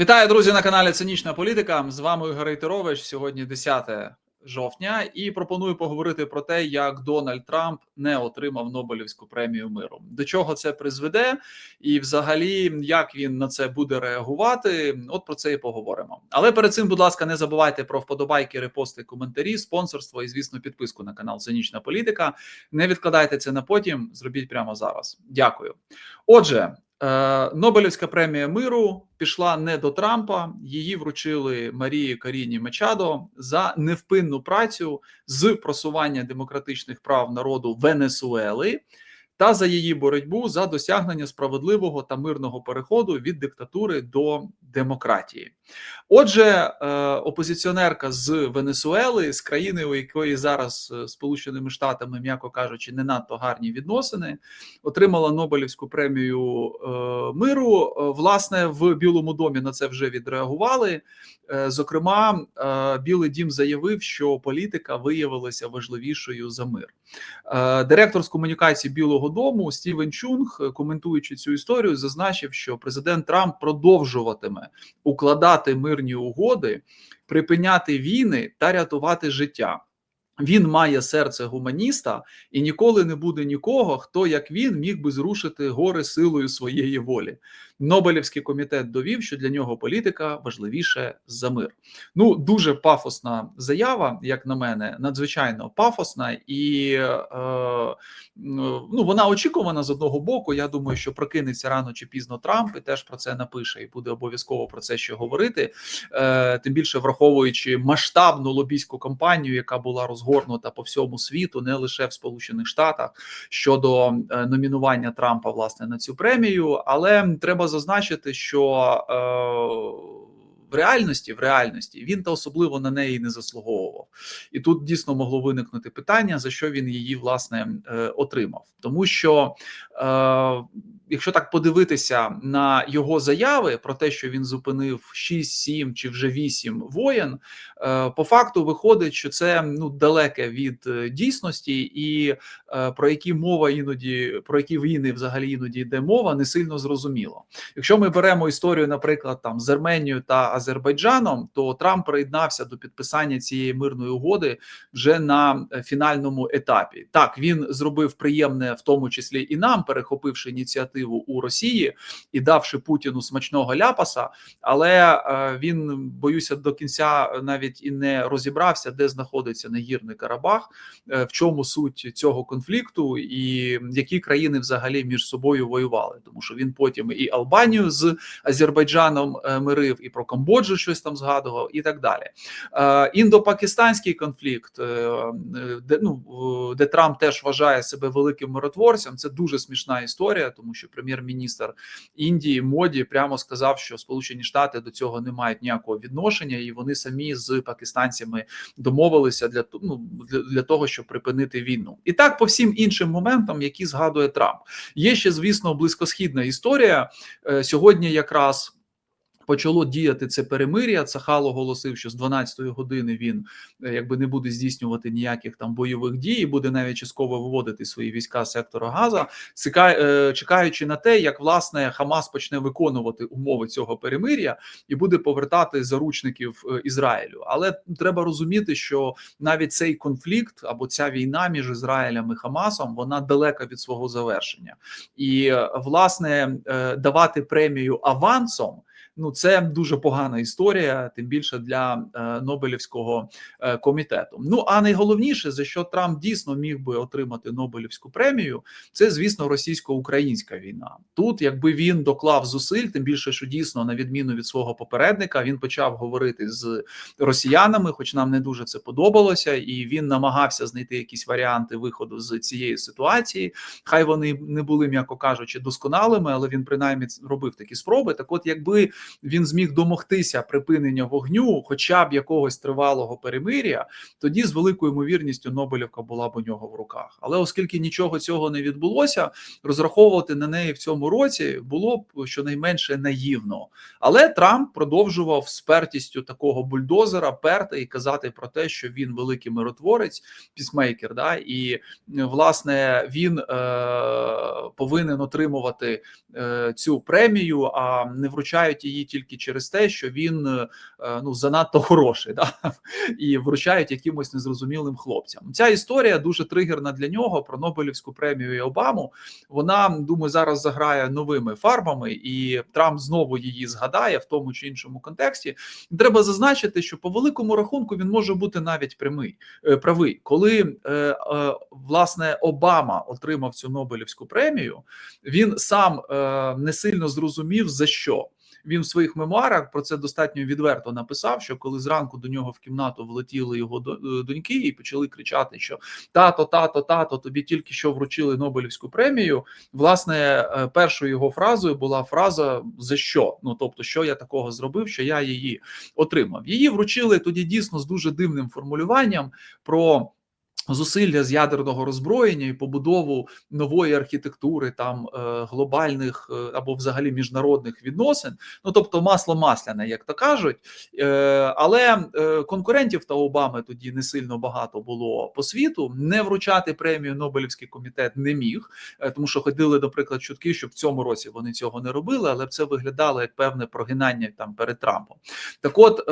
Вітаю, друзі, на каналі Цинічна Політика. З вами Ігор Рейтерович. Сьогодні 10 жовтня, і пропоную поговорити про те, як Дональд Трамп не отримав Нобелівську премію миру. До чого це призведе, і взагалі як він на це буде реагувати. От про це і поговоримо. Але перед цим, будь ласка, не забувайте про вподобайки, репости, коментарі, спонсорство і, звісно, підписку на канал Цинічна Політика. Не відкладайте це на потім. Зробіть прямо зараз. Дякую. Отже. Е, Нобелівська премія миру пішла не до Трампа, її вручили Марії Каріні Мечадо за невпинну працю з просування демократичних прав народу Венесуели та за її боротьбу за досягнення справедливого та мирного переходу від диктатури до демократії. Отже, е, опозиціонерка з Венесуели, з країни, у якої зараз е, Сполученими Штатами, м'яко кажучи, не надто гарні відносини, отримала Нобелівську премію е, миру. Власне, в Білому домі на це вже відреагували. Зокрема, Білий Дім заявив, що політика виявилася важливішою за мир. Директор з комунікації Білого Дому Стівен Чунг, коментуючи цю історію, зазначив, що президент Трамп продовжуватиме укладати мирні угоди, припиняти війни та рятувати життя. Він має серце гуманіста і ніколи не буде нікого, хто як він міг би зрушити гори силою своєї волі. Нобелівський комітет довів, що для нього політика важливіше за мир. Ну дуже пафосна заява, як на мене, надзвичайно пафосна, і е, ну вона очікувана з одного боку. Я думаю, що прокинеться рано чи пізно Трамп і теж про це напише, і буде обов'язково про це ще говорити. Е, Тим більше враховуючи масштабну лобійську кампанію, яка була розгорнута по всьому світу, не лише в Сполучених Штатах щодо е, номінування Трампа власне на цю премію, але треба зазначити, що е, в реальності в реальності він та особливо на неї не заслуговував, і тут дійсно могло виникнути питання, за що він її власне е, отримав, тому що. Е, Якщо так подивитися на його заяви про те, що він зупинив 6, 7 чи вже 8 воєн, е, по факту виходить, що це ну далеке від дійсності, і про які мова іноді про які війни взагалі іноді йде мова, не сильно зрозуміло. Якщо ми беремо історію, наприклад, там з Арменією та Азербайджаном, то Трамп приєднався до підписання цієї мирної угоди вже на фінальному етапі. Так він зробив приємне, в тому числі і нам, перехопивши ініціативу у Росії і давши Путіну смачного ляпаса, але е, він боюся до кінця навіть і не розібрався, де знаходиться негірний Карабах, е, в чому суть цього конфлікту, і які країни взагалі між собою воювали, тому що він потім і Албанію з Азербайджаном е, мирив, і про Камбоджу щось там згадував, і так далі. Індо-пакистанський конфлікт, де ну де Трамп теж вважає себе великим миротворцем. Це дуже смішна історія, тому що прем'єр-міністр Індії моді прямо сказав, що Сполучені Штати до цього не мають ніякого відношення, і вони самі з пакистанцями домовилися для ну, для того, щоб припинити війну. І так по всім іншим моментам, які згадує Трамп, є ще звісно близькосхідна історія е, сьогодні. Якраз почало діяти це перемир'я. Цахал оголосив, що з 12-ї години він е, якби не буде здійснювати ніяких там бойових дій, і буде навіть частково виводити свої війська з сектора Газа, е, чекаючи на те, як власне Хамас почне виконувати умови цього перемир'я і буде повертати заручників е, Ізраїлю. Але треба розуміти, що навіть цей конфлікт або ця війна між Ізраїлем і Хамасом вона далека від свого завершення, і власне давати премію авансом ну це дуже погана історія, тим більше для е, Нобелівського е, комітету. Ну а найголовніше за що Трамп дійсно міг би отримати Нобелівську премію, це звісно російсько-українська війна. Тут, якби він доклав зусиль, тим більше, що дійсно, на відміну від свого попередника, він почав говорити з росіянами, хоч нам не дуже це подобалося, і він намагався знайти якісь варіанти виходу з цієї ситуації. Хай вони не були, м'яко кажучи, досконалими, але він принаймні робив такі спроби. Так, от, якби він зміг домогтися припинення вогню, хоча б якогось тривалого перемир'я, тоді з великою ймовірністю Нобелівка була б у нього в руках. Але оскільки нічого цього не відбулося, розраховувати на неї в цьому році було б щонайменше наївно. Але Трамп продовжував спертістю такого бульдозера перти і казати про те, що він великий миротворець, пісмейкер. Да, і власне він е, повинен отримувати е, цю премію, а не вручають її її тільки через те, що він е, ну занадто хороший, да і вручають якимось незрозумілим хлопцям. Ця історія дуже тригерна для нього про Нобелівську премію і Обаму. Вона думаю, зараз заграє новими фарбами, і Трамп знову її згадає в тому чи іншому контексті. Треба зазначити, що по великому рахунку він може бути навіть прямий е, правий, коли е, е, власне Обама отримав цю Нобелівську премію, він сам е, не сильно зрозумів за що. Він в своїх мемуарах про це достатньо відверто написав. Що коли зранку до нього в кімнату влетіли його е, доньки і почали кричати, що тато, тато, тато, тобі тільки що вручили Нобелівську премію. Власне, е, першою його фразою була фраза за що? Ну тобто, що я такого зробив, що я її отримав. Її вручили тоді дійсно з дуже дивним формулюванням про. Зусилля з ядерного роззброєння і побудову нової архітектури, там е, глобальних е, або взагалі міжнародних відносин, ну тобто масло масляне, як то кажуть. Е, але конкурентів та Обами тоді не сильно багато було по світу. Не вручати премію Нобелівський комітет не міг, тому що ходили, наприклад, чутки, що в цьому році вони цього не робили, але це виглядало як певне прогинання там перед Трампом. Так, от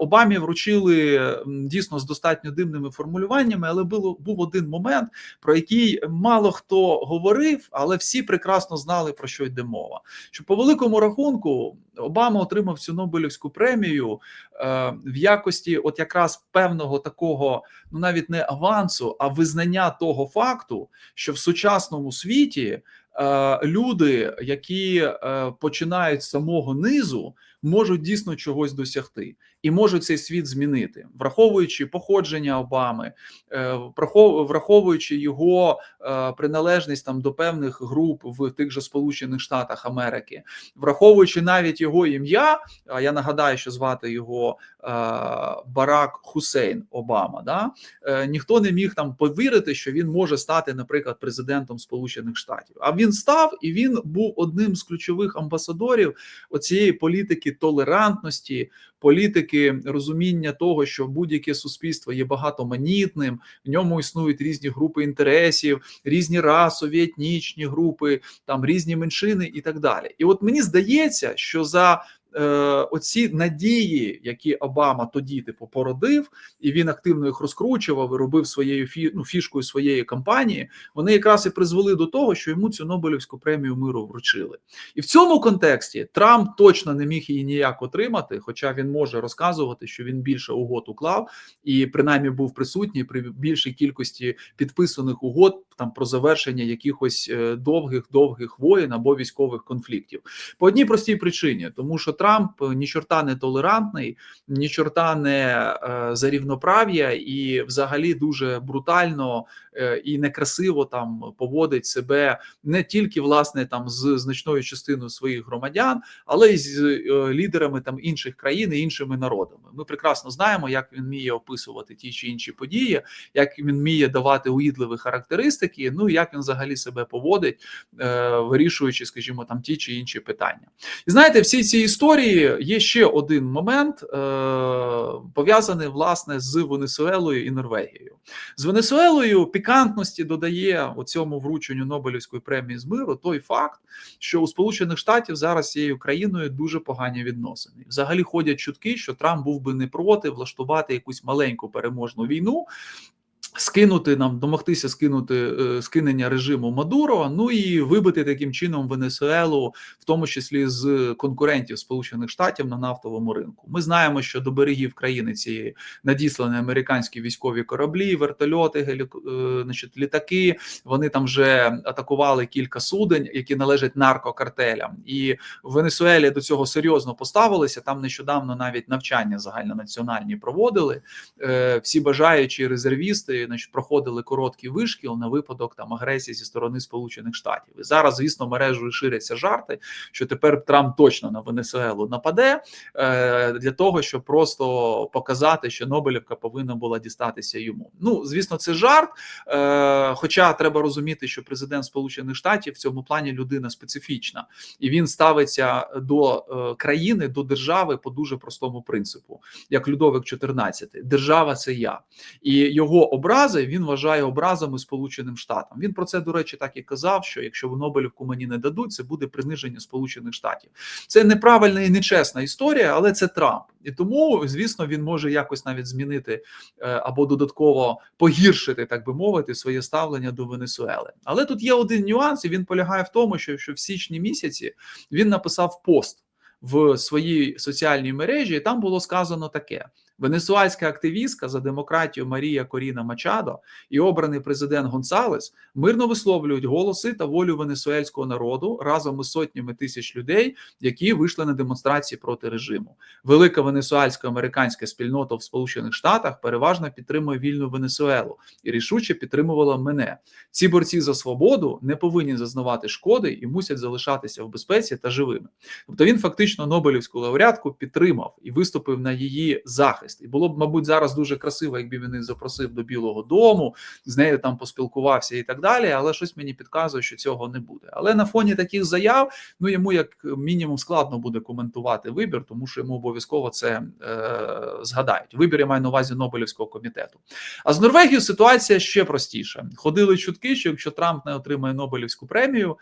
Обамі вручили дійсно з достатньо дивними формулюваннями, але було був один момент, про який мало хто говорив, але всі прекрасно знали про що йде мова. Що по великому рахунку Обама отримав цю Нобелівську премію е, в якості, от якраз певного такого, ну навіть не авансу, а визнання того факту, що в сучасному світі. е, Люди, які е, починають з самого низу, можуть дійсно чогось досягти і можуть цей світ змінити, враховуючи походження Обами, е, враховуючи його е, приналежність там до певних груп в тих же Сполучених Штатах Америки, враховуючи навіть його ім'я. А я нагадаю, що звати його е, Барак Хусейн Обама. Да? Ніхто не міг там повірити, що він може стати, наприклад, президентом Сполучених Штатів. А він став і він був одним з ключових амбасадорів оцієї політики толерантності, політики розуміння того, що будь-яке суспільство є багатоманітним, в ньому існують різні групи інтересів, різні расові, етнічні групи, там різні меншини і так далі. І от мені здається, що за оці надії, які Обама тоді типу породив, і він активно їх розкручував і робив своєю фі, ну, фішкою своєї кампанії, вони якраз і призвели до того, що йому цю Нобелівську премію миру вручили. І в цьому контексті Трамп точно не міг її ніяк отримати, хоча він може розказувати, що він більше угод уклав і принаймні був присутній при більшій кількості підписаних угод там про завершення якихось е, довгих довгих воєн або військових конфліктів. По одній простій причині, тому що Трамп е, ні чорта не толерантний, ні чорта не е, за рівноправ'я і взагалі дуже брутально е, і некрасиво там поводить себе не тільки власне там з значною частиною своїх громадян, але й з е, лідерами там інших країн і іншими народами. Ми прекрасно знаємо, як він вміє описувати ті чи інші події, як він вміє давати уїдливі характеристики. Ну і як він взагалі себе поводить, вирішуючи, скажімо, там ті чи інші питання. І знаєте, всі ці історії є ще один момент, е, пов'язаний власне з Венесуелою і Норвегією. З Венесуелою пікантності додає у цьому врученню Нобелівської премії з миру той факт, що у Сполучених Штатів зараз цією країною дуже погані відносини. Взагалі ходять чутки, що Трамп був би не проти влаштувати якусь маленьку переможну війну. Скинути нам, домогтися скинути е, скинення режиму Мадуро, ну і вибити таким чином Венесуелу, в тому числі з конкурентів Сполучених Штатів на нафтовому ринку. Ми знаємо, що до берегів країни цієї надіслані американські військові кораблі, вертольоти, гелік... е, значить, літаки. Вони там вже атакували кілька суден, які належать наркокартелям, і в Венесуелі до цього серйозно поставилися. Там нещодавно навіть навчання загальнонаціональні проводили. Е, Всі бажаючі резервісти значить, проходили короткий вишкіл на випадок там агресії зі сторони Сполучених Штатів. І зараз, звісно, мережею ширяться жарти, що тепер Трамп точно на Венесуелу нападе е, для того, щоб просто показати, що Нобелівка повинна була дістатися йому. Ну, звісно, це жарт. Е, Хоча треба розуміти, що президент Сполучених Штатів в цьому плані людина специфічна, і він ставиться до е, країни, до держави по дуже простому принципу, як Людовик XIV. Держава це я, і його образ образи він вважає образами Сполученим Штатам. Він про це, до речі, так і казав: що якщо Нобелівку мені не дадуть, це буде приниження Сполучених Штатів. Це неправильна і нечесна історія, але це Трамп. І тому, звісно, він може якось навіть змінити е, або додатково погіршити, так би мовити, своє ставлення до Венесуели. Але тут є один нюанс, і він полягає в тому, що, що в січні місяці він написав пост в своїй соціальній мережі, і там було сказано таке: венесуальська активістка за демократію Марія Коріна Мачадо і обраний президент Гонсалес мирно висловлюють голоси та волю венесуельського народу разом із сотнями тисяч людей, які вийшли на демонстрації проти режиму. Велика венесуальська американська спільнота в Сполучених Штатах переважно підтримує вільну Венесуелу і рішуче підтримувала мене. Ці борці за свободу не повинні зазнавати шкоди і мусять залишатися в безпеці та живими. Тобто він фактично Нобелівську лауреатку підтримав і виступив на її захист. І було б, мабуть, зараз дуже красиво, якби він її запросив до Білого Дому, з нею там поспілкувався і так далі. Але щось мені підказує, що цього не буде. Але на фоні таких заяв, ну йому як мінімум складно буде коментувати вибір, тому що йому обов'язково це е, згадають. Вибір я маю на увазі Нобелівського комітету. А з Норвегією ситуація ще простіша. Ходили чутки, що якщо Трамп не отримає Нобелівську премію,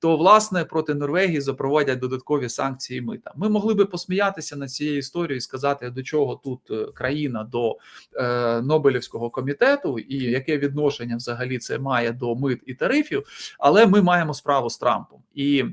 то власне проти Норвегії запровадять додаткові санкції мита. Ми могли би посміятися над цією історією і сказати, до чого тут е, країна до е, Нобелівського комітету, і яке відношення взагалі це має до мит і тарифів. Але ми маємо справу з Трампом і.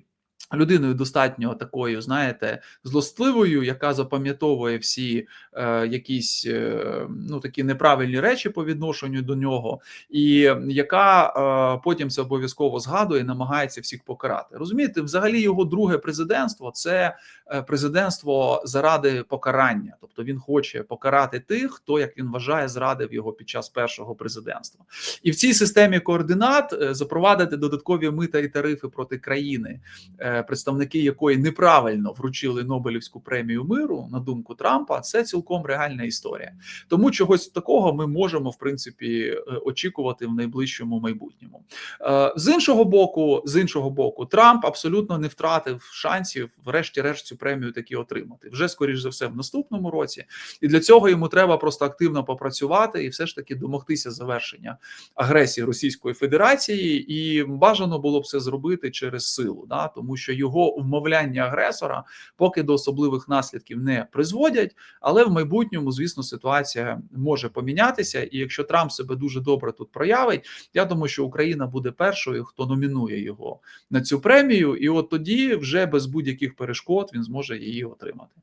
Людиною достатньо такою, знаєте, злостливою, яка запам'ятовує всі е, якісь е, ну такі неправильні речі по відношенню до нього, і яка е, потім це обов'язково згадує, намагається всіх покарати. Розумієте, взагалі його друге президентство це е, президентство заради покарання, тобто він хоче покарати тих, хто як він вважає, зрадив його під час першого президентства, і в цій системі координат е, запровадити додаткові мита і тарифи проти країни. Е, представники якої неправильно вручили Нобелівську премію миру, на думку Трампа, це цілком реальна історія. Тому чогось такого ми можемо в принципі е, очікувати в найближчому майбутньому. Е, з іншого боку, з іншого боку, Трамп абсолютно не втратив шансів, врешті-решт, цю премію таки отримати вже скоріш за все в наступному році. І для цього йому треба просто активно попрацювати і все ж таки домогтися завершення агресії Російської Федерації, і бажано було б це зробити через силу, да тому що його вмовляння агресора поки до особливих наслідків не призводять. Але в майбутньому, звісно, ситуація може помінятися. І якщо Трамп себе дуже добре тут проявить, я думаю, що Україна буде першою, хто номінує його на цю премію, і от тоді вже без будь-яких перешкод він зможе її отримати.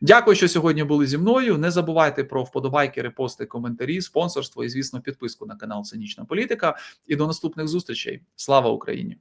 Дякую, що сьогодні були зі мною. Не забувайте про вподобайки, репости, коментарі, спонсорство і, звісно, підписку на канал Цинічна Політика. І до наступних зустрічей. Слава Україні!